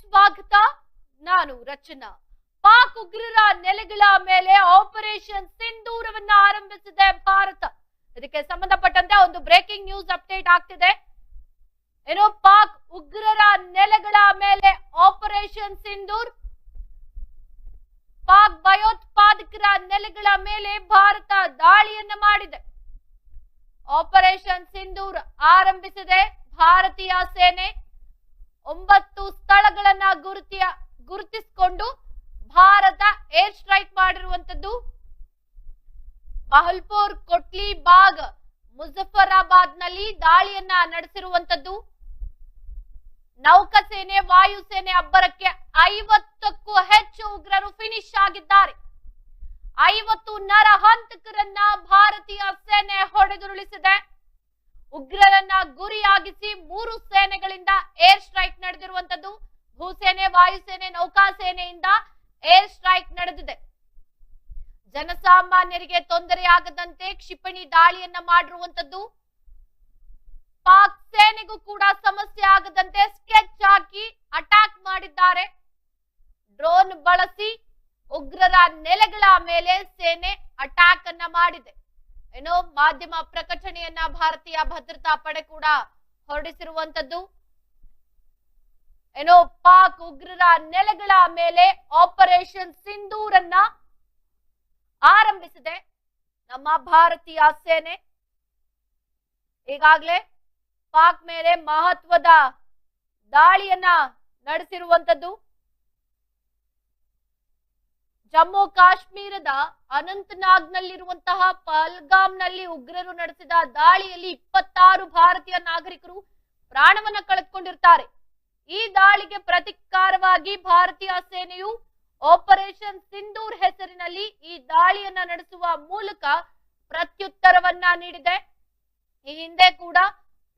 ಸ್ವಾಗತ. ನಾನು ರಚನಾ. ಪಾಕ್ ಉಗ್ರರ ನೆಲೆಗಳ ಮೇಲೆ ಆಪರೇಷನ್ ಸಿಂಧೂರವನ್ನ ಆರಂಭಿಸಿದೆ ಭಾರತ. ಇದಕ್ಕೆ ಸಂಬಂಧಪಟ್ಟಂತೆ ಒಂದು ಬ್ರೇಕಿಂಗ್ ನ್ಯೂಸ್ ಅಪ್ಡೇಟ್ ಆಗ್ತಿದೆ. ಏನು, ಪಾಕ್ ಉಗ್ರರ ನೆಲೆಗಳ ಮೇಲೆ ಆಪರೇಷನ್ ಸಿಂಧೂರ್? ಪಾಕ್ ಭಯೋತ್ಪಾದಕರ ನೆಲೆಗಳ ಮೇಲೆ ಭಾರತ ದಾಳಿಯನ್ನು ಮಾಡಿದೆ. ಆಪರೇಷನ್ ಸಿಂಧೂರ್ ಆರಂಭಿಸಿದೆ ಭಾರತೀಯ ಸೇನೆ. ಒಂಬತ್ತು ಸ್ಥಳಗಳನ್ನ ಗುರುತಿಯ, ಗುರುತಿಸಿಕೊಂಡು ಭಾರತ ಏರ್ ಸ್ಟ್ರೈಕ್ ಮಾಡಿರುವಂತದ್ದು ಬಹಲ್ಪುರ್ ಕೊಟ್ಲಿ ಬಾಗ್ ಮುಜಫರಾಬಾದ್ನಲ್ಲಿ ದಾಳಿಯನ್ನ ನಡೆಸಿರುವಂತದ್ದು ನೌಕಾಸೇನೆ, ವಾಯುಸೇನೆ ಅಬ್ಬರಕ್ಕೆ ಐವತ್ತಕ್ಕೂ ಹೆಚ್ಚು ಉಗ್ರರು ಫಿನಿಶ್ ಆಗಿದ್ದಾರೆ. ಐವತ್ತು ನರಹಂತಕರನ್ನ ಭಾರತೀಯ ಸೇನೆ ಹೊಡೆದುರುಳಿಸಿದೆ. ಉಗ್ರರನ್ನ ಗುರಿಯಾಗಿಸಿ ಮೂರು ಸೇನೆಗಳಿಂದ ಏರ್ ಸ್ಟ್ರೈಕ್ ನಡೆದಿರುವಂತದ್ದು, ಭೂಸೇನೆ, ವಾಯುಸೇನೆ, ನೌಕಾಸೇನೆಯಿಂದ ಏರ್ ಸ್ಟ್ರೈಕ್ ನಡೆದಿದೆ. ಜನಸಾಮಾನ್ಯರಿಗೆ ತೊಂದರೆಯಾಗದಂತೆ ಕ್ಷಿಪಣಿ ದಾಳಿಯನ್ನ ಮಾಡಿರುವಂತದ್ದು, ಪಾಕ್ ಸೇನೆಗೂ ಕೂಡ ಸಮಸ್ಯೆ ಆಗದಂತೆ ಸ್ಕೆಚ್ ಹಾಕಿ ಅಟ್ಯಾಕ್ ಮಾಡಿದ್ದಾರೆ. ಡ್ರೋನ್ ಬಳಸಿ ಉಗ್ರರ ನೆಲೆಗಳ ಮೇಲೆ ಸೇನೆ ಅಟ್ಯಾಕ್ ಅನ್ನ ಮಾಡಿದೆ. ಏನೋ ಮಾಧ್ಯಮ ಪ್ರಕಟಣೆಯನ್ನ ಭಾರತೀಯ ಭದ್ರತಾ ಪಡೆ ಕೂಡ ಹೊರಡಿಸಿರುವಂತದ್ದು. ಏನೋ ಪಾಕ್ ಉಗ್ರರ ನೆಲೆಗಳ ಮೇಲೆ ಆಪರೇಷನ್ ಸಿಂಧೂರನ್ನ ಆರಂಭಿಸಿದೆ ನಮ್ಮ ಭಾರತೀಯ ಸೇನೆ. ಈಗಾಗಲೇ ಪಾಕ್ ಮೇಲೆ ಮಹತ್ವದ ದಾಳಿಯನ್ನ ನಡೆಸಿರುವಂತದ್ದು. ಜಮ್ಮು ಕಾಶ್ಮೀರದ ಅನಂತನಾಗ್ನಲ್ಲಿರುವಂತಹ ಪಲ್ಗಾಮ್ನಲ್ಲಿ ಉಗ್ರರು ನಡೆಸಿದ ದಾಳಿಯಲ್ಲಿ ಇಪ್ಪತ್ತಾರು ಭಾರತೀಯ ನಾಗರಿಕರು ಪ್ರಾಣವನ್ನ ಕಳೆದುಕೊಂಡಿರ್ತಾರೆ. ಈ ದಾಳಿಗೆ ಪ್ರತಿಕಾರವಾಗಿ ಭಾರತೀಯ ಸೇನೆಯು ಆಪರೇಷನ್ ಸಿಂಧೂರ್ ಹೆಸರಿನಲ್ಲಿ ಈ ದಾಳಿಯನ್ನ ನಡೆಸುವ ಮೂಲಕ ಪ್ರತ್ಯುತ್ತರವನ್ನ ನೀಡಿದೆ. ಈ ಹಿಂದೆ ಕೂಡ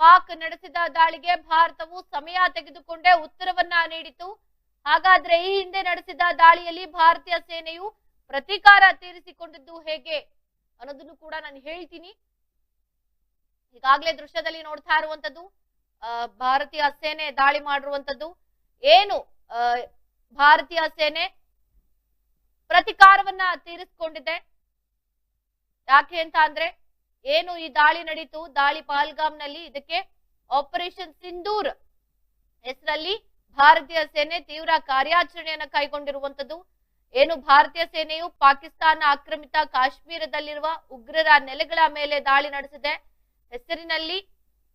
ಪಾಕ್ ನಡೆಸಿದ ದಾಳಿಗೆ ಭಾರತವು ಸಮಯ ತೆಗೆದುಕೊಂಡೇ ಉತ್ತರವನ್ನ ನೀಡಿತು. ಹಾಗಾದ್ರೆ ಈ ಹಿಂದೆ ನಡೆಸಿದ ದಾಳಿಯಲ್ಲಿ ಭಾರತೀಯ ಸೇನೆಯು ಪ್ರತೀಕಾರ ತೀರಿಸಿಕೊಂಡಿದ್ದು ಹೇಗೆ ಅನ್ನೋದನ್ನು ಕೂಡ ನಾನು ಹೇಳ್ತೀನಿ. ಈಗಾಗಲೇ ದೃಶ್ಯದಲ್ಲಿ ನೋಡ್ತಾ ಇರುವಂತದ್ದು ಭಾರತೀಯ ಸೇನೆ ದಾಳಿ ಮಾಡಿರುವಂತದ್ದು ಏನು ಭಾರತೀಯ ಸೇನೆ ಪ್ರತಿಕಾರವನ್ನ ತೀರಿಸಿಕೊಂಡಿದೆ. ಯಾಕೆ ಅಂತ ಅಂದ್ರೆ ಏನು ಈ ದಾಳಿ ನಡೀತು, ದಾಳಿ ಪಹಲ್ಗಾಮ್ನಲ್ಲಿ ಇದಕ್ಕೆ ಆಪರೇಷನ್ ಸಿಂಧೂರ್ ಹೆಸರಲ್ಲಿ ಭಾರತೀಯ ಸೇನೆ ತೀವ್ರ ಕಾರ್ಯಾಚರಣೆಯನ್ನು ಕೈಗೊಂಡಿರುವಂತದ್ದು ಏನು ಭಾರತೀಯ ಸೇನೆಯು ಪಾಕಿಸ್ತಾನ ಆಕ್ರಮಿತ ಕಾಶ್ಮೀರದಲ್ಲಿರುವ ಉಗ್ರರ ನೆಲೆಗಳ ಮೇಲೆ ದಾಳಿ ನಡೆಸಿದೆ. ಹೆಸರಿನಲ್ಲಿ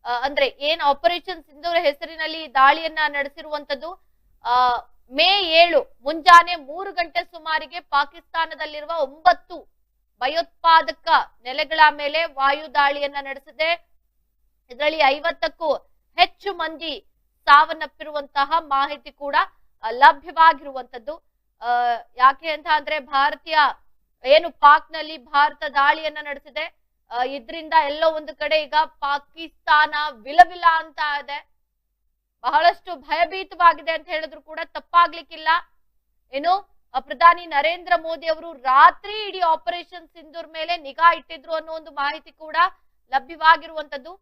ಅಂದ್ರೆ ಏನ್ ಆಪರೇಷನ್ ಸಿಂಧೂರ ಹೆಸರಿನಲ್ಲಿ ದಾಳಿಯನ್ನ ನಡೆಸಿರುವಂತದ್ದು ಆ, ಮೇ ಏಳು ಮುಂಜಾನೆ ಮೂರು ಗಂಟೆ ಸುಮಾರಿಗೆ ಪಾಕಿಸ್ತಾನದಲ್ಲಿರುವ ಒಂಬತ್ತು ಭಯೋತ್ಪಾದಕ ನೆಲೆಗಳ ಮೇಲೆ ವಾಯು ದಾಳಿಯನ್ನ ನಡೆಸಿದೆ. ಇದರಲ್ಲಿ ಐವತ್ತಕ್ಕೂ ಹೆಚ್ಚು ಮಂದಿ ಸಾವನ್ನಪ್ಪಿರುವಂತಹ ಮಾಹಿತಿ ಕೂಡ ಲಭ್ಯವಾಗಿರುವಂತದ್ದು ಯಾಕೆ ಅಂತ ಅಂದ್ರೆ ಭಾರತೀಯ ಏನು ಪಾಕ್ನಲ್ಲಿ ಭಾರತ ದಾಳಿಯನ್ನ ನಡೆಸಿದೆ. ಇದ್ರಿಂದ ಎಲ್ಲೋ ಒಂದು ಕಡೆ ಈಗ ಪಾಕಿಸ್ತಾನ ವಿಲವಿಲ ಅಂತ ಇದೆ. ಬಹಳಷ್ಟು ಭಯಭೀತವಾಗಿದೆ ಅಂತ ಹೇಳಿದ್ರು ಕೂಡ ತಪ್ಪಾಗ್ಲಿಕ್ಕಿಲ್ಲ. ಏನು ಪ್ರಧಾನಿ ನರೇಂದ್ರ ಮೋದಿ ಅವರು ರಾತ್ರಿ ಇಡೀ ಆಪರೇಷನ್ ಸಿಂಧೂರ್ ಮೇಲೆ ನಿಗಾ ಇಟ್ಟಿದ್ರು ಅನ್ನೋ ಒಂದು ಮಾಹಿತಿ ಕೂಡ ಲಭ್ಯವಾಗಿರುವಂತದ್ದು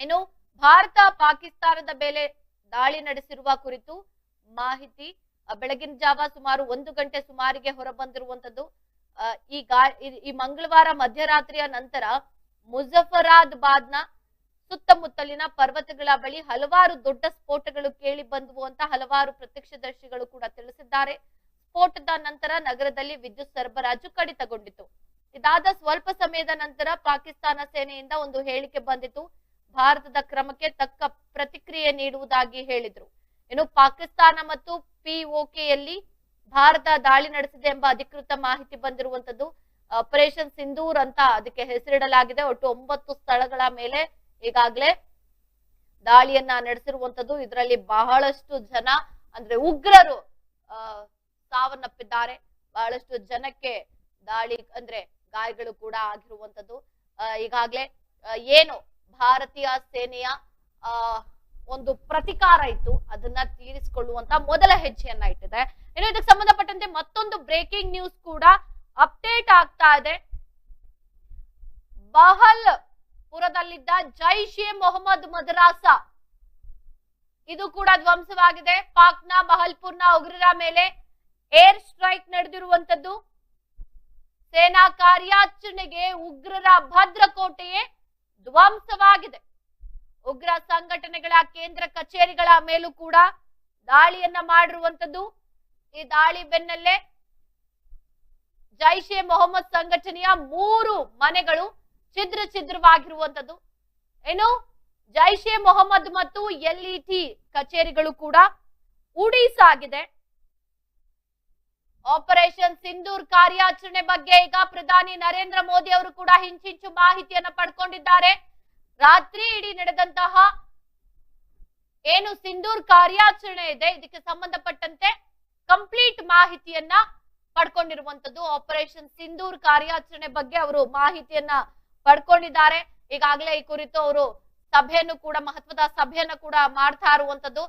ಏನು, ಭಾರತ ಪಾಕಿಸ್ತಾನದ ಮೇಲೆ ದಾಳಿ ನಡೆಸಿರುವ ಕುರಿತು ಮಾಹಿತಿ ಬೆಳಗಿನ ಜಾವ ಸುಮಾರು ಒಂದು ಗಂಟೆ ಸುಮಾರಿಗೆ ಹೊರಬಂದಿರುವಂತದ್ದು ಈ ಗಾ ಈ- ಮಂಗಳವಾರ ಮಧ್ಯರಾತ್ರಿಯ ನಂತರ ಮುಜಫರಾಬಾದ್ನ ಸುತ್ತಮುತ್ತಲಿನ ಪರ್ವತಗಳ ಬಳಿ ಹಲವಾರು ದೊಡ್ಡ ಸ್ಫೋಟಗಳು ಕೇಳಿ ಬಂದವು ಅಂತ ಹಲವಾರು ಪ್ರತ್ಯಕ್ಷದರ್ಶಿಗಳು ಕೂಡ ತಿಳಿಸಿದ್ದಾರೆ. ಸ್ಫೋಟದ ನಂತರ ನಗರದಲ್ಲಿ ವಿದ್ಯುತ್ ಸರಬರಾಜು ಕಡಿತಗೊಂಡಿತು. ಇದಾದ ಸ್ವಲ್ಪ ಸಮಯದ ನಂತರ ಪಾಕಿಸ್ತಾನ ಸೇನೆಯಿಂದ ಒಂದು ಹೇಳಿಕೆ ಬಂದಿತು. ಭಾರತದ ಕ್ರಮಕ್ಕೆ ತಕ್ಕ ಪ್ರತಿಕ್ರಿಯೆ ನೀಡುವುದಾಗಿ ಹೇಳಿದ್ರು. ಇನ್ನು ಪಾಕಿಸ್ತಾನ ಮತ್ತು ಪಿಒಕೆಯಲ್ಲಿ ಭಾರತ ದಾಳಿ ನಡೆಸಿದೆ ಎಂಬ ಅಧಿಕೃತ ಮಾಹಿತಿ ಬಂದಿರುವಂತದ್ದು ಆಪರೇಷನ್ ಸಿಂಧೂರ್ ಅಂತ ಅದಕ್ಕೆ ಹೆಸರಿಡಲಾಗಿದೆ. ಒಟ್ಟು ಒಂಬತ್ತು ಸ್ಥಳಗಳ ಮೇಲೆ ಈಗಾಗಲೇ ದಾಳಿಯನ್ನ ನಡೆಸಿರುವಂತದ್ದು ಇದರಲ್ಲಿ ಬಹಳಷ್ಟು ಜನ, ಅಂದ್ರೆ ಉಗ್ರರು ಸಾವನ್ನಪ್ಪಿದ್ದಾರೆ. ಬಹಳಷ್ಟು ಜನಕ್ಕೆ ದಾಳಿ, ಅಂದ್ರೆ ಗಾಯಗಳು ಕೂಡ ಆಗಿರುವಂತದ್ದು ಈಗಾಗ್ಲೇ ಏನು ಭಾರತೀಯ ಸೇನೆಯ ಒಂದು ಪ್ರತಿಕಾರ ಇತ್ತು. ಅದನ್ನ ತೀರಿಸಿಕೊಳ್ಳುವಂತ ಮೊದಲ ಹೆಜ್ಜೆಯನ್ನ ಇಟ್ಟಿದೆ. ಇನ್ನು ಇದಕ್ಕೆ ಸಂಬಂಧಪಟ್ಟಂತೆ ಮತ್ತೊಂದು ಬ್ರೇಕಿಂಗ್ ನ್ಯೂಸ್ ಕೂಡ ಅಪ್ಡೇಟ್ ಆಗ್ತಾ ಇದೆ. ಬಹಲ್ ಪುರದಲ್ಲಿದ್ದ ಜೈಷ್ ಎ ಮೊಹಮ್ಮದ್ ಮದ್ರಾಸ. ಇದು ಕೂಡ ಧ್ವಂಸವಾಗಿದೆ. ಪಾಕ್ನ ಬಹಲ್ಪುರ್ನ ಉಗ್ರರ ಮೇಲೆ ಏರ್ ಸ್ಟ್ರೈಕ್ ನಡೆದಿರುವಂತದ್ದು. ಸೇನಾ ಕಾರ್ಯಾಚರಣೆಗೆ ಉಗ್ರರ ಭದ್ರಕೋಟೆಯೇ ಧ್ವಂಸವಾಗಿದೆ. ಉಗ್ರ ಸಂಘಟನೆಗಳ ಕೇಂದ್ರ ಕಚೇರಿಗಳ ಮೇಲೂ ಕೂಡ ದಾಳಿಯನ್ನ ಮಾಡಿರುವಂತದ್ದು ಈ ದಾಳಿ ಬೆನ್ನಲ್ಲೇ ಜೈಷ್ ಎ ಮೊಹಮ್ಮದ್ ಸಂಘಟನೆಯ ಮೂರು ಮನೆಗಳು ಛಿದ್ರ ಛಿದ್ರವಾಗಿರುವಂತದ್ದು ಏನು? ಜೈಷ್ ಎ ಮೊಹಮ್ಮದ್ ಮತ್ತು ಎಲ್ಇಟಿ ಕಚೇರಿಗಳು ಕೂಡ ಉಡೀಸಾಗಿದೆ ಆಪರೇಷನ್ ಸಿಂಧೂರ್ ಕಾರ್ಯಾಚರಣೆ ಬಗ್ಗೆ ಈಗ ಪ್ರಧಾನಿ ನರೇಂದ್ರ ಮೋದಿ ಅವರು ಕೂಡ ಹಿಂಚಿಂಚು ಮಾಹಿತಿಯನ್ನ ಪಡ್ಕೊಂಡಿದ್ದಾರೆ. ರಾತ್ರಿ ಇಡೀ ನಡೆದಂತಹ ಏನು ಸಿಂಧೂರ್ ಕಾರ್ಯಾಚರಣೆ ಇದೆ, ಇದಕ್ಕೆ ಸಂಬಂಧಪಟ್ಟಂತೆ ಕಂಪ್ಲೀಟ್ ಮಾಹಿತಿಯನ್ನ ಪಡ್ಕೊಂಡಿರುವಂತದ್ದು ಆಪರೇಷನ್ ಸಿಂಧೂರ್ ಕಾರ್ಯಾಚರಣೆ ಬಗ್ಗೆ ಅವರು ಮಾಹಿತಿಯನ್ನ ಪಡ್ಕೊಂಡಿದ್ದಾರೆ. ಈಗಾಗಲೇ ಈ ಕುರಿತು ಅವರು ಸಭೆಯನ್ನು ಕೂಡ, ಮಹತ್ವದ ಸಭೆಯನ್ನು ಕೂಡ ಮಾಡ್ತಾ ಇರುವಂತದ್ದು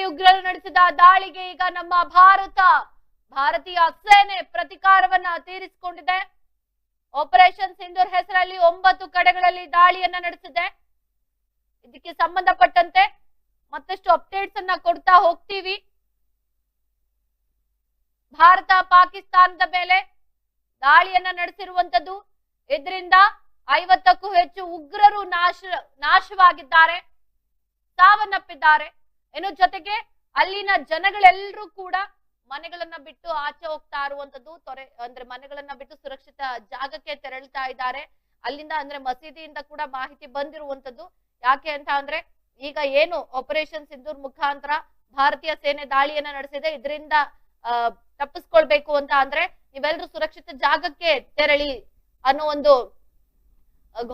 ಉಗ್ರರು ನಡೆಸಿದ ದಾಳಿಗೆ ಈಗ ನಮ್ಮ ಭಾರತ, ಭಾರತೀಯ ಸೇನೆ ಪ್ರತಿಕಾರವನ್ನ ತೀರಿಸಿಕೊಂಡಿದೆ. ಆಪರೇಷನ್ ಸಿಂಧೂರ್ ಹೆಸರಲ್ಲಿ ಒಂಬತ್ತು ಕಡೆಗಳಲ್ಲಿ ದಾಳಿಯನ್ನ ನಡೆಸಿದೆ. ಇದಕ್ಕೆ ಸಂಬಂಧಪಟ್ಟಂತೆ ಮತ್ತಷ್ಟು ಅಪ್ಡೇಟ್ಸ್ ಅನ್ನ ಕೊಡ್ತಾ ಹೋಗ್ತೀವಿ. ಭಾರತ, ಪಾಕಿಸ್ತಾನದ ಮೇಲೆ ದಾಳಿಯನ್ನ ನಡೆಸಿರುವಂತದ್ದು, ಇದರಿಂದ ಐವತ್ತಕ್ಕೂ ಹೆಚ್ಚು ಉಗ್ರರು ನಾಶ, ನಾಶವಾಗಿದ್ದಾರೆ, ಸಾವನ್ನಪ್ಪಿದ್ದಾರೆ. ಇನ್ನು ಜೊತೆಗೆ ಅಲ್ಲಿನ ಜನಗಳೆಲ್ಲರೂ ಕೂಡ ಮನೆಗಳನ್ನ ಬಿಟ್ಟು ಆಚೆ ಹೋಗ್ತಾ ಇರುವಂತದ್ದು ತೊರೆ, ಅಂದ್ರೆ ಮನೆಗಳನ್ನ ಬಿಟ್ಟು ಸುರಕ್ಷಿತ ಜಾಗಕ್ಕೆ ತೆರಳ್ತಾ ಇದ್ದಾರೆ. ಅಲ್ಲಿಂದ ಅಂದ್ರೆ ಮಸೀದಿಯಿಂದ ಕೂಡ ಮಾಹಿತಿ ಬಂದಿರುವಂತದ್ದು. ಯಾಕೆ ಅಂತ ಅಂದ್ರೆ ಈಗ ಏನು ಆಪರೇಷನ್ ಸಿಂಧೂರ್ ಮುಖಾಂತರ ಭಾರತೀಯ ಸೇನೆ ದಾಳಿಯನ್ನ ನಡೆಸಿದೆ. ಇದರಿಂದ ತಪ್ಪಿಸ್ಕೊಳ್ಬೇಕು ಅಂತ ಅಂದ್ರೆ ನೀವೆಲ್ಲರೂ ಸುರಕ್ಷಿತ ಜಾಗಕ್ಕೆ ತೆರಳಿ ಅನ್ನೋ ಒಂದು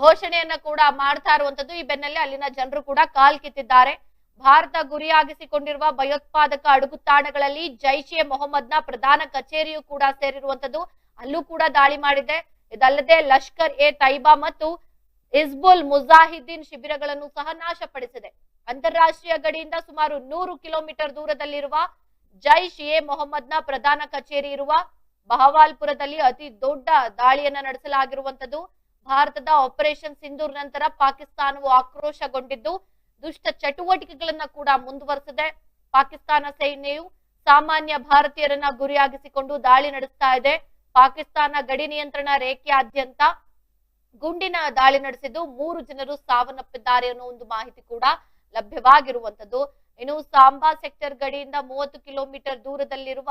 ಘೋಷಣೆಯನ್ನ ಕೂಡ ಮಾಡ್ತಾ ಇರುವಂತದ್ದು. ಈ ಬೆನ್ನಲ್ಲೇ ಅಲ್ಲಿನ ಜನರು ಕೂಡ ಕಾಲ್ ಕಿತ್ತಿದ್ದಾರೆ. ಭಾರತ ಗುರಿಯಾಗಿಸಿಕೊಂಡಿರುವ ಭಯೋತ್ಪಾದಕ ಅಡುಗುತಾಣಗಳಲ್ಲಿ ಜೈಷ್ ಎ ಮೊಹಮ್ಮದ್ನ ಪ್ರಧಾನ ಕಚೇರಿಯೂ ಕೂಡ ಸೇರಿರುವಂತದ್ದು ಅಲ್ಲೂ ಕೂಡ ದಾಳಿ ಮಾಡಿದೆ. ಇದಲ್ಲದೆ ಲಷ್ಕರ್ ಎ ತೈಬಾ ಮತ್ತು ಇಸ್ಬುಲ್ ಮುಜಾಹಿದ್ದೀನ್ ಶಿಬಿರಗಳನ್ನು ಸಹ ನಾಶಪಡಿಸಿದೆ. ಅಂತಾರಾಷ್ಟ್ರೀಯ ಗಡಿಯಿಂದ ಸುಮಾರು ನೂರು ಕಿಲೋಮೀಟರ್ ದೂರದಲ್ಲಿರುವ ಜೈಷ್ ಎ ಮೊಹಮ್ಮದ್ನ ಪ್ರಧಾನ ಕಚೇರಿ ಇರುವ ಬಹವಾಲ್ಪುರದಲ್ಲಿ ಅತಿ ದೊಡ್ಡ ದಾಳಿಯನ್ನ ನಡೆಸಲಾಗಿರುವಂತದ್ದು ಭಾರತದ ಆಪರೇಷನ್ ಸಿಂಧೂರ್ ನಂತರ ಪಾಕಿಸ್ತಾನವು ಆಕ್ರೋಶಗೊಂಡಿದ್ದು ದುಷ್ಟ ಚಟುವಟಿಕೆಗಳನ್ನ ಕೂಡ ಮುಂದುವರೆಸಿದೆ. ಪಾಕಿಸ್ತಾನ ಸೈನ್ಯವು ಸಾಮಾನ್ಯ ಭಾರತೀಯರನ್ನ ಗುರಿಯಾಗಿಸಿಕೊಂಡು ದಾಳಿ ನಡೆಸ್ತಾ ಇದೆ. ಪಾಕಿಸ್ತಾನ ಗಡಿ ನಿಯಂತ್ರಣ ರೇಖೆಯಾದ್ಯಂತ ಗುಂಡಿನ ದಾಳಿ ನಡೆಸಿದ್ದು ಮೂರು ಜನರು ಸಾವನ್ನಪ್ಪಿದ್ದಾರೆ ಅನ್ನೋ ಒಂದು ಮಾಹಿತಿ ಕೂಡ ಲಭ್ಯವಾಗಿರುವಂತದ್ದು ಇನ್ನು ಸಾಂಬಾ ಸೆಕ್ಟರ್ ಗಡಿಯಿಂದ ಮೂವತ್ತು ಕಿಲೋಮೀಟರ್ ದೂರದಲ್ಲಿರುವ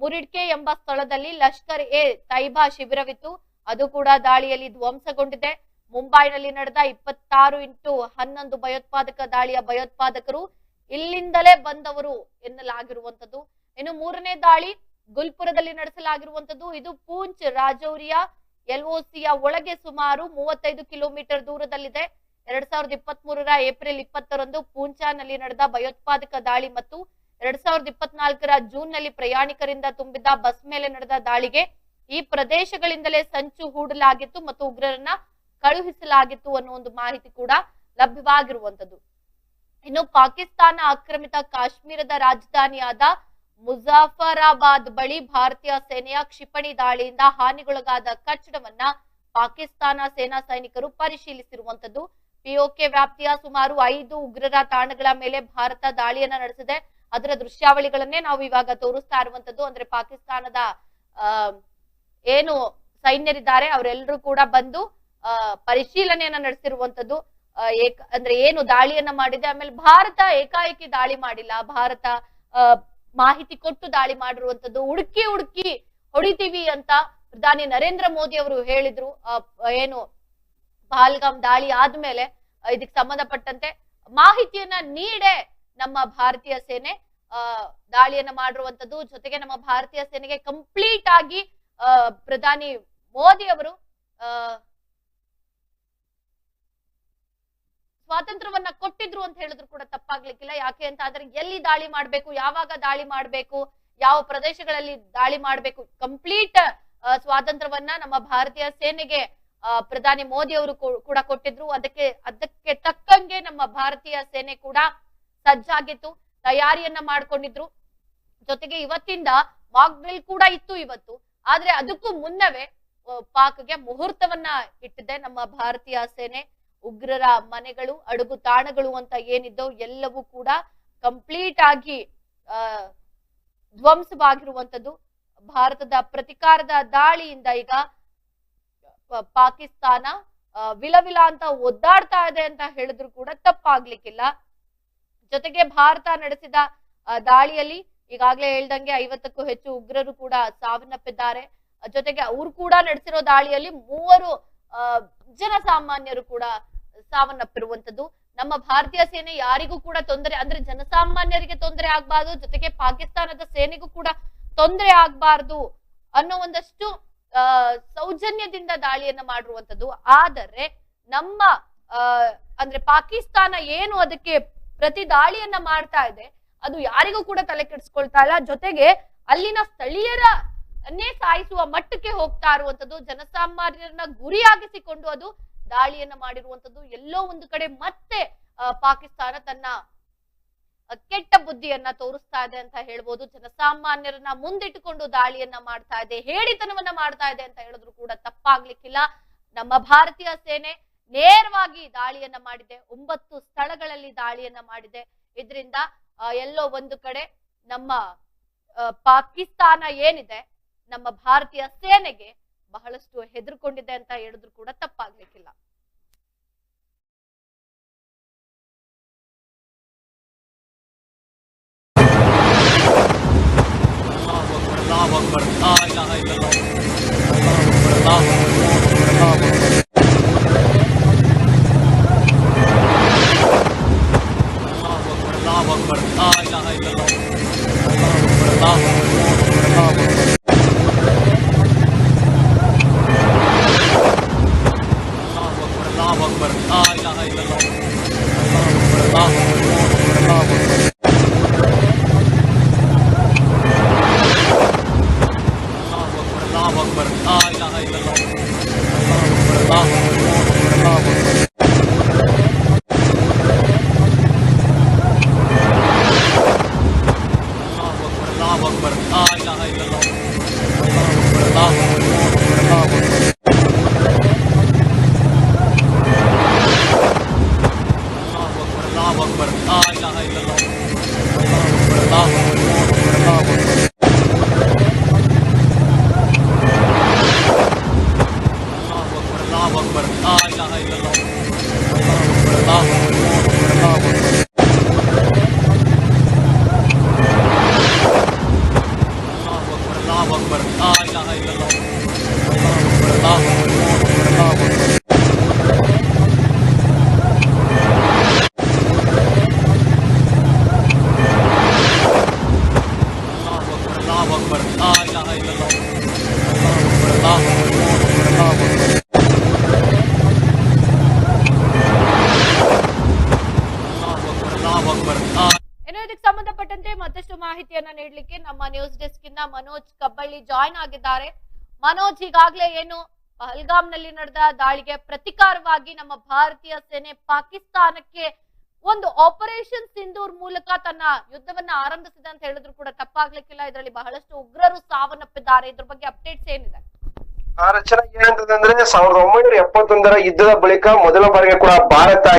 ಮುರಿಡ್ಕೆ ಎಂಬ ಸ್ಥಳದಲ್ಲಿ ಲಷ್ಕರ್ ಎ ತೈಬಾ ಶಿಬಿರವಿತ್ತು. ಅದು ಕೂಡ ದಾಳಿಯಲ್ಲಿ ಧ್ವಂಸಗೊಂಡಿದೆ. ಮುಂಬೈನಲ್ಲಿ ನಡೆದ ಇಪ್ಪತ್ತಾರು ಇಂಟು ಹನ್ನೊಂದು ಭಯೋತ್ಪಾದಕ ದಾಳಿಯ ಭಯೋತ್ಪಾದಕರು ಇಲ್ಲಿಂದಲೇ ಬಂದವರು ಎನ್ನಲಾಗಿರುವಂತದ್ದು ಇನ್ನು ಮೂರನೇ ದಾಳಿ ಗುಲ್ಪುರದಲ್ಲಿ ನಡೆಸಲಾಗಿರುವಂತದ್ದು ಇದು ಪೂಂಚ್ ರಾಜೌರಿಯ ಎಲ್ಒಸಿಯ ಒಳಗೆ ಸುಮಾರು ಮೂವತ್ತೈದು ಕಿಲೋಮೀಟರ್ ದೂರದಲ್ಲಿದೆ. ಎರಡ್ ಸಾವಿರದ ಇಪ್ಪತ್ತ್ ಮೂರರ ಏಪ್ರಿಲ್ ಇಪ್ಪತ್ತರಂದು ಪೂಂಚಾನಲ್ಲಿ ನಡೆದ ಭಯೋತ್ಪಾದಕ ದಾಳಿ ಮತ್ತು ಎರಡ್ ಸಾವಿರದ ಇಪ್ಪತ್ನಾಲ್ಕರ ಜೂನ್ನಲ್ಲಿ ಪ್ರಯಾಣಿಕರಿಂದ ತುಂಬಿದ ಬಸ್ ಮೇಲೆ ನಡೆದ ದಾಳಿಗೆ ಈ ಪ್ರದೇಶಗಳಿಂದಲೇ ಸಂಚು ಹೂಡಲಾಗಿತ್ತು ಮತ್ತು ಉಗ್ರರನ್ನ ಕಳುಹಿಸಲಾಗಿತ್ತು ಅನ್ನೋ ಒಂದು ಮಾಹಿತಿ ಕೂಡ ಲಭ್ಯವಾಗಿರುವಂತದ್ದು ಇನ್ನು ಪಾಕಿಸ್ತಾನ ಆಕ್ರಮಿತ ಕಾಶ್ಮೀರದ ರಾಜಧಾನಿಯಾದ ಮುಜಾಫರಾಬಾದ್ ಬಳಿ ಭಾರತೀಯ ಸೇನೆಯ ಕ್ಷಿಪಣಿ ದಾಳಿಯಿಂದ ಹಾನಿಗೊಳಗಾದ ಕಟ್ಟಡವನ್ನ ಪಾಕಿಸ್ತಾನ ಸೇನಾ ಸೈನಿಕರು ಪರಿಶೀಲಿಸಿರುವಂತದ್ದು ಪಿಒಕೆ ವ್ಯಾಪ್ತಿಯ ಸುಮಾರು ಐದು ಉಗ್ರರ ತಾಣಗಳ ಮೇಲೆ ಭಾರತ ದಾಳಿಯನ್ನ ನಡೆಸಿದೆ. ಅದರ ದೃಶ್ಯಾವಳಿಗಳನ್ನೇ ನಾವು ಇವಾಗ ತೋರಿಸ್ತಾ ಇರುವಂತದ್ದು ಅಂದ್ರೆ ಪಾಕಿಸ್ತಾನದ ಏನು ಸೈನ್ಯರಿದ್ದಾರೆ, ಅವರೆಲ್ಲರೂ ಕೂಡ ಬಂದು ಪರಿಶೀಲನೆಯನ್ನ ನಡೆಸಿರುವಂತದ್ದು ಏಕ, ಅಂದ್ರೆ ಏನು ದಾಳಿಯನ್ನ ಮಾಡಿದೆ, ಆಮೇಲೆ ಭಾರತ ಏಕಾಏಕಿ ದಾಳಿ ಮಾಡಿಲ್ಲ. ಭಾರತ ಮಾಹಿತಿ ಕೊಟ್ಟು ದಾಳಿ ಮಾಡಿರುವಂತದ್ದು, ಹುಡುಕಿ ಹುಡುಕಿ ಹೊಡಿತೀವಿ ಅಂತ ಪ್ರಧಾನಿ ನರೇಂದ್ರ ಮೋದಿ ಅವರು ಹೇಳಿದ್ರು. ಏನು ಪಹಲ್ಗಾಮ್ ದಾಳಿ ಆದ್ಮೇಲೆ ಇದಕ್ಕೆ ಸಂಬಂಧಪಟ್ಟಂತೆ ಮಾಹಿತಿಯನ್ನ ನೀಡೆ ನಮ್ಮ ಭಾರತೀಯ ಸೇನೆ ದಾಳಿಯನ್ನ ಮಾಡಿರುವಂತದ್ದು. ಜೊತೆಗೆ ನಮ್ಮ ಭಾರತೀಯ ಸೇನೆಗೆ ಕಂಪ್ಲೀಟ್ ಆಗಿ ಪ್ರಧಾನಿ ಮೋದಿ ಅವರು ಆ ಸ್ವಾತಂತ್ರ್ಯವನ್ನ ಕೊಟ್ಟಿದ್ರು ಅಂತ ಹೇಳಿದ್ರು ಕೂಡ ತಪ್ಪಾಗ್ಲಿಕ್ಕಿಲ್ಲ. ಯಾಕೆ ಅಂತ ಆದ್ರೆ ಎಲ್ಲಿ ದಾಳಿ ಮಾಡ್ಬೇಕು, ಯಾವಾಗ ದಾಳಿ ಮಾಡ್ಬೇಕು, ಯಾವ ಪ್ರದೇಶಗಳಲ್ಲಿ ದಾಳಿ ಮಾಡ್ಬೇಕು, ಕಂಪ್ಲೀಟ್ ಸ್ವಾತಂತ್ರ್ಯವನ್ನ ನಮ್ಮ ಭಾರತೀಯ ಸೇನೆಗೆ ಪ್ರಧಾನಿ ಮೋದಿ ಅವರು ಕೂಡ ಕೊಟ್ಟಿದ್ರು. ಅದಕ್ಕೆ ಅದಕ್ಕೆ ತಕ್ಕಂಗೆ ನಮ್ಮ ಭಾರತೀಯ ಸೇನೆ ಕೂಡ ಸಜ್ಜಾಗಿತ್ತು, ತಯಾರಿಯನ್ನ ಮಾಡ್ಕೊಂಡಿದ್ರು. ಜೊತೆಗೆ ಇವತ್ತಿಂದ ಡ್ರಿಲ್ ಕೂಡ ಇತ್ತು ಇವತ್ತು. ಆದ್ರೆ ಅದಕ್ಕೂ ಮುನ್ನವೇ ಪಾಕ್ಗೆ ಮುಹೂರ್ತವನ್ನ ಇಟ್ಟಿದೆ ನಮ್ಮ ಭಾರತೀಯ ಸೇನೆ. ಉಗ್ರರ ಮನೆಗಳು, ಅಡುಗು ತಾಣಗಳು ಅಂತ ಏನಿದ್ದೋ ಎಲ್ಲವೂ ಕೂಡ ಕಂಪ್ಲೀಟ್ ಆಗಿ, ಆ ಧ್ವಂಸವಾಗಿರುವಂತದ್ದು ಭಾರತದ ಪ್ರತಿಕಾರದ ದಾಳಿಯಿಂದ ಈಗ ಪಾಕಿಸ್ತಾನ ವಿಲವಿಲ ಅಂತ ಒದ್ದಾಡ್ತಾ ಇದೆ ಅಂತ ಹೇಳಿದ್ರು ಕೂಡ ತಪ್ಪಾಗ್ಲಿಕ್ಕಿಲ್ಲ. ಜೊತೆಗೆ ಭಾರತ ನಡೆಸಿದ ದಾಳಿಯಲ್ಲಿ ಈಗಾಗಲೇ ಹೇಳ್ದಂಗೆ ಐವತ್ತಕ್ಕೂ ಹೆಚ್ಚು ಉಗ್ರರು ಕೂಡ ಸಾವನ್ನಪ್ಪಿದ್ದಾರೆ. ಜೊತೆಗೆ ಅವ್ರು ಕೂಡ ನಡೆಸಿರೋ ದಾಳಿಯಲ್ಲಿ ಮೂವರು ಜನಸಾಮಾನ್ಯರು ಕೂಡ ಸಾವನ್ನಪ್ಪಿರುವಂತದ್ದು ನಮ್ಮ ಭಾರತೀಯ ಸೇನೆ ಯಾರಿಗೂ ಕೂಡ ತೊಂದರೆ, ಅಂದ್ರೆ ಜನಸಾಮಾನ್ಯರಿಗೆ ತೊಂದರೆ ಆಗ್ಬಾರ್ದು, ಜೊತೆಗೆ ಪಾಕಿಸ್ತಾನದ ಸೇನೆಗೂ ಕೂಡ ತೊಂದರೆ ಆಗ್ಬಾರ್ದು ಅನ್ನೋ ಒಂದಷ್ಟು ಸೌಜನ್ಯದಿಂದ ದಾಳಿಯನ್ನ ಮಾಡಿರುವಂತದ್ದು ಆದರೆ ನಮ್ಮ ಅಂದ್ರೆ ಪಾಕಿಸ್ತಾನ ಏನು ಅದಕ್ಕೆ ಪ್ರತಿ ದಾಳಿಯನ್ನ ಮಾಡ್ತಾ ಇದೆ, ಅದು ಯಾರಿಗೂ ಕೂಡ ತಲೆ ಕೆಡಿಸ್ಕೊಳ್ತಾ ಇಲ್ಲ. ಜೊತೆಗೆ ಅಲ್ಲಿನ ಸ್ಥಳೀಯರ ಅನ್ನೇ ಸಾಯಿಸುವ ಮಟ್ಟಕ್ಕೆ ಹೋಗ್ತಾ ಇರುವಂತದ್ದು ಜನಸಾಮಾನ್ಯರನ್ನ ಗುರಿಯಾಗಿಸಿಕೊಂಡು ಅದು ದಾಳಿಯನ್ನ ಮಾಡಿರುವಂತದ್ದು ಎಲ್ಲೋ ಒಂದು ಕಡೆ ಮತ್ತೆ ಪಾಕಿಸ್ತಾನ ತನ್ನ ಕೆಟ್ಟ ಬುದ್ಧಿಯನ್ನ ತೋರಿಸ್ತಾ ಇದೆ ಅಂತ ಹೇಳ್ಬೋದು. ಜನಸಾಮಾನ್ಯರನ್ನ ಮುಂದಿಟ್ಟುಕೊಂಡು ದಾಳಿಯನ್ನ ಮಾಡ್ತಾ ಇದೆ ಹೇಳಿತನವನ್ನ ಮಾಡ್ತಾ ಇದೆ ಅಂತ ಹೇಳಿದ್ರು ಕೂಡ ತಪ್ಪಾಗ್ಲಿಕ್ಕಿಲ್ಲ. ನಮ್ಮ ಭಾರತೀಯ ಸೇನೆ ನೇರವಾಗಿ ದಾಳಿಯನ್ನ ಮಾಡಿದೆ, ಒಂಬತ್ತು ಸ್ಥಳಗಳಲ್ಲಿ ದಾಳಿಯನ್ನ ಮಾಡಿದೆ. ಇದರಿಂದ ಎಲ್ಲೋ ಒಂದು ಕಡೆ ನಮ್ಮ ಪಾಕಿಸ್ತಾನ ಏನಿದೆ, ನಮ್ಮ ಭಾರತೀಯ ಸೇನೆಗೆ ಬಹಳಷ್ಟು ಹೆದರ್ಕೊಂಡಿದೆ ಅಂತ ಹೇಳಿದ್ರು ಕೂಡ ತಪ್ಪಾಗ್ಲಿಕ್ಕಿಲ್ಲ. Ah, Oh. Oh. ಇದಕ್ಕೆ ಸಂಬಂಧಪಟ್ಟಂತೆ ಮತ್ತಷ್ಟು ಮಾಹಿತಿಯನ್ನ ನೀಡಲಿಕ್ಕೆ ನಮ್ಮ ನ್ಯೂಸ್ ಡೆಸ್ಕ್ ಇಂದ ಮನೋಜ್ ಕಬ್ಬಳ್ಳಿ ಜಾಯ್ನ್ ಆಗಿದ್ದಾರೆ. ಮನೋಜ್, ಈಗಾಗಲೇ ಏನು ಪಹಲ್ಗಾಮ್ನಲ್ಲಿ ನಡೆದ ದಾಳಿಗೆ ಪ್ರತಿಕಾರವಾಗಿ ನಮ್ಮ ಭಾರತೀಯ ಸೇನೆ ಪಾಕಿಸ್ತಾನಕ್ಕೆ ಒಂದು ಆಪರೇಷನ್ ಸಿಂಧೂರ್ ಮೂಲಕ ತನ್ನ ಯುದ್ಧವನ್ನ ಆರಂಭಿಸಿದೆ ಅಂತ ಹೇಳಿದ್ರು ಕೂಡ ತಪ್ಪಾಗ್ಲಿಕ್ಕಿಲ್ಲ. ಇದರಲ್ಲಿ ಬಹಳಷ್ಟು ಉಗ್ರರು ಸಾವನ್ನಪ್ಪಿದ್ದಾರೆ. ಇದ್ರ ಬಗ್ಗೆ ಅಪ್ಡೇಟ್ಸ್ ಏನಿದೆ? ಆ ರಚನೆ ಏನಂತಂದ್ರೆ ಸಾವಿರದ ಒಂಬೈನೂರ ಎಪ್ಪತ್ತೊಂದರ ಯುದ್ಧದ ಬಳಿಕ ಮೊದಲ ಬಾರಿಗೆ ಕೂಡ ಭಾರತ